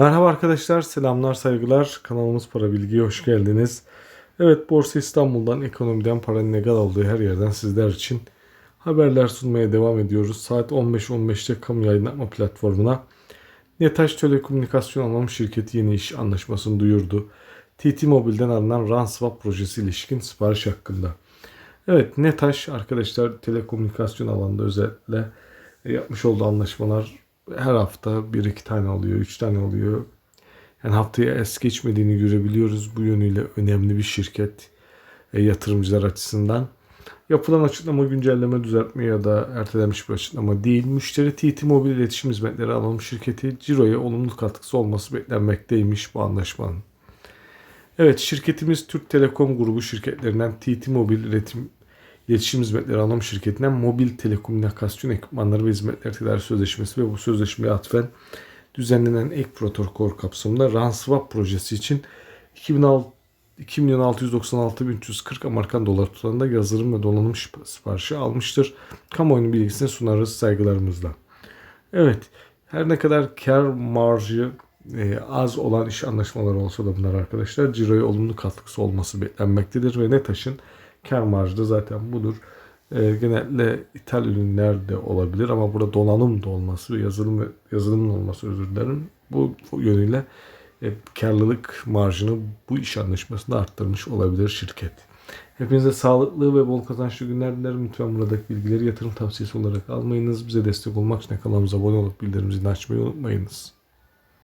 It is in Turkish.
Merhaba arkadaşlar, selamlar, saygılar. Kanalımız Para Bilgi'ye hoş geldiniz. Evet, Borsa İstanbul'dan, ekonomiden paranın legal olduğu her yerden sizler için haberler sunmaya devam ediyoruz. Saat 15.15'te kamu yayınlatma platformuna Netaş Telekomünikasyon Anonim Şirketi yeni iş anlaşmasını duyurdu. TT Mobil'den alınan RAN Swap projesi ilişkin sipariş hakkında. Evet, Netaş arkadaşlar telekomünikasyon alanında özellikle yapmış olduğu anlaşmalar her hafta bir iki tane oluyor, üç tane oluyor. Yani haftaya es geçmediğini görebiliyoruz. Bu yönüyle önemli bir şirket e, yatırımcılar açısından. Yapılan açıklama güncelleme düzeltme ya da ertelenmiş bir açıklama değil. Müşteri TT Mobil İletişim Hizmetleri Anonim Şirketi Ciro'ya olumlu katkısı olması beklenmekteymiş bu anlaşmanın. Evet şirketimiz Türk Telekom grubu şirketlerinden TT Mobil İletim İletişim Hizmetleri Anonim Şirketi'nden mobil telekomünikasyon ekipmanları ve hizmetler tedarik sözleşmesi ve bu sözleşmeye atfen düzenlenen ek protokol kapsamında RAN Swap projesi için 2006 2 milyon 696 bin 340 Amerikan dolar tutarında yazılım ve donanım siparişi almıştır. Kamuoyunun bilgisini sunarız saygılarımızla. Evet, her ne kadar kar marjı e, az olan iş anlaşmaları olsa da bunlar arkadaşlar ciroya olumlu katkısı olması beklenmektedir ve NETAŞ'ın kar marjı zaten budur. E, genellikle ithal ürünler de olabilir ama burada donanım da olması yazılım yazılımın olması özür dilerim. Bu, yönüyle e, karlılık marjını bu iş anlaşmasında arttırmış olabilir şirket. Hepinize sağlıklı ve bol kazançlı günler dilerim. Lütfen buradaki bilgileri yatırım tavsiyesi olarak almayınız. Bize destek olmak için kanalımıza abone olup bildirim açmayı unutmayınız.